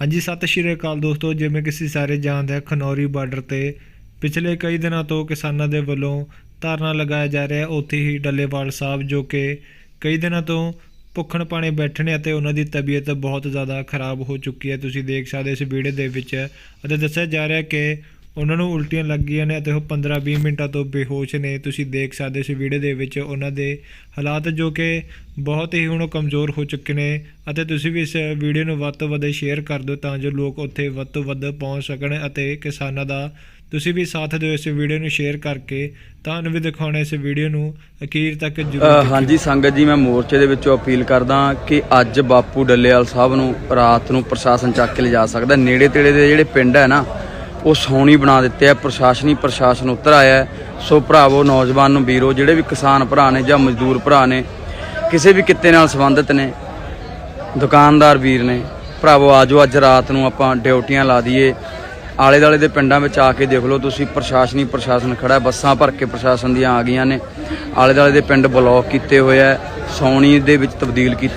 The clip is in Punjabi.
ਹਾਂਜੀ, ਸਤਿ ਸ਼੍ਰੀ ਅਕਾਲ ਦੋਸਤੋ। ਜਿਵੇਂ ਕਿ ਅਸੀਂ ਸਾਰੇ ਜਾਣਦੇ ਹਾਂ, ਖਨੌਰੀ ਬਾਰਡਰ ਤੇ ਪਿਛਲੇ ਕਈ ਦਿਨਾਂ ਤੋਂ ਕਿਸਾਨਾਂ ਦੇ ਵੱਲੋਂ ਧਰਨਾ ਲਗਾਇਆ ਜਾ ਰਿਹਾ ਉੱਥੇ ਹੀ ਡੱਲੇਵਾਲ ਸਾਹਿਬ, ਜੋ ਕਿ ਕਈ ਦਿਨਾਂ ਤੋਂ ਭੁੱਖਣ ਪਾਣੇ ਬੈਠਣੇ ਅਤੇ ਉਹਨਾਂ ਦੀ ਤਬੀਅਤ ਬਹੁਤ ਜ਼ਿਆਦਾ ਖਰਾਬ ਹੋ ਚੁੱਕੀ ਹੈ। ਤੁਸੀਂ ਦੇਖ ਸਕਦੇ ਇਸ ਵੀਡੀਓ ਦੇ ਵਿੱਚ ਅਤੇ ਦੱਸਿਆ ਜਾ ਰਿਹਾ ਕਿ ਉਹਨਾਂ ਨੂੰ ਉਲਟੀਆਂ ਲੱਗ ਗਈਆਂ ਨੇ ਅਤੇ ਉਹ 15-20 ਮਿੰਟਾਂ ਤੋਂ ਬੇਹੋਸ਼ ਨੇ। ਤੁਸੀਂ ਦੇਖ ਸਕਦੇ ਇਸ ਵੀਡੀਓ ਦੇ ਵਿੱਚ ਉਹਨਾਂ ਦੇ ਹਾਲਾਤ ਜੋ ਕਿ ਬਹੁਤ ਹੀ ਹੁਣ ਕਮਜ਼ੋਰ ਹੋ ਚੁੱਕੇ ਨੇ ਅਤੇ ਤੁਸੀਂ ਵੀ ਇਸ ਵੀਡੀਓ ਨੂੰ ਵੱਧ ਤੋਂ ਵੱਧ ਸ਼ੇਅਰ ਕਰ ਦਿਓ ਤਾਂ ਜੋ ਲੋਕ ਉੱਥੇ ਵੱਧ ਤੋਂ ਵੱਧ ਪਹੁੰਚ ਸਕਣ ਅਤੇ ਕਿਸਾਨਾਂ ਦਾ ਤੁਸੀਂ ਵੀ ਸਾਥ ਦਿਓ ਇਸ ਵੀਡੀਓ ਨੂੰ ਸ਼ੇਅਰ ਕਰਕੇ। ਤੁਹਾਨੂੰ ਵੀ ਦਿਖਾਉਣਾ ਇਸ ਵੀਡੀਓ ਨੂੰ। ਅਖੀਰ ਤੱਕ ਜ਼ਰੂਰ। ਹਾਂਜੀ ਸੰਗਤ ਜੀ ਮੈਂ ਮੋਰਚੇ ਦੇ ਵਿੱਚੋਂ ਅਪੀਲ ਕਰਦਾ ਕਿ ਅੱਜ ਬਾਪੂ ਡੱਲੇਵਾਲ ਸਾਹਿਬ ਨੂੰ ਰਾਤ ਨੂੰ ਪ੍ਰਸ਼ਾਸਨ ਚੱਕ ਕੇ ਲਿਜਾ ਸਕਦਾ। ਨੇੜੇ ਤੇੜੇ ਦੇ ਜਿਹੜੇ ਪਿੰਡ ਹੈ ਨਾ ਉਹ ਸੌਣੀ ਬਣਾ ਦਿੱਤੇ ਆ, ਪ੍ਰਸ਼ਾਸਨੀ ਪ੍ਰਸ਼ਾਸਨ ਉੱਤਰ ਆਇਆ ਸੋ ਭਰਾਵੋ, ਨੌਜਵਾਨ ਨੂੰ ਵੀਰੋ, ਜਿਹੜੇ ਵੀ ਕਿਸਾਨ ਭਰਾ ਨੇ ਜਾਂ ਮਜ਼ਦੂਰ ਭਰਾ ਨੇ, ਕਿਸੇ ਵੀ ਕਿੱਤੇ ਨਾਲ ਸੰਬੰਧਿਤ ਨੇ, ਦੁਕਾਨਦਾਰ ਵੀਰ ਨੇ, ਭਰਾਵੋ, ਆਜੋ ਅੱਜ ਰਾਤ ਨੂੰ ਆਪਾਂ ਡਿਊਟੀਆਂ ਲਾ ਦਈਏ। ਆਲੇ ਦਾਲੇ ਦੇ ਪਿੰਡਾਂ ਵਿੱਚ ਆ ਕੇ ਦੇਖ ਲਓ ਤੁਸੀਂ, ਪ੍ਰਸ਼ਾਸਨੀ ਪ੍ਰਸ਼ਾਸਨ ਖੜਾ ਬੱਸਾਂ ਭਰ ਕੇ ਪ੍ਰਸ਼ਾਸਨ ਦੀਆਂ ਆ ਗਈਆਂ ਨੇ। ਆਲੇ ਦਾਲੇ ਦੇ ਪਿੰਡ ਬਲੌਕ ਕੀਤੇ ਹੋਏ ਆ, ਸੌਣੀ ਦੇ ਵਿੱਚ ਤਬਦੀਲ ਕੀਤੇ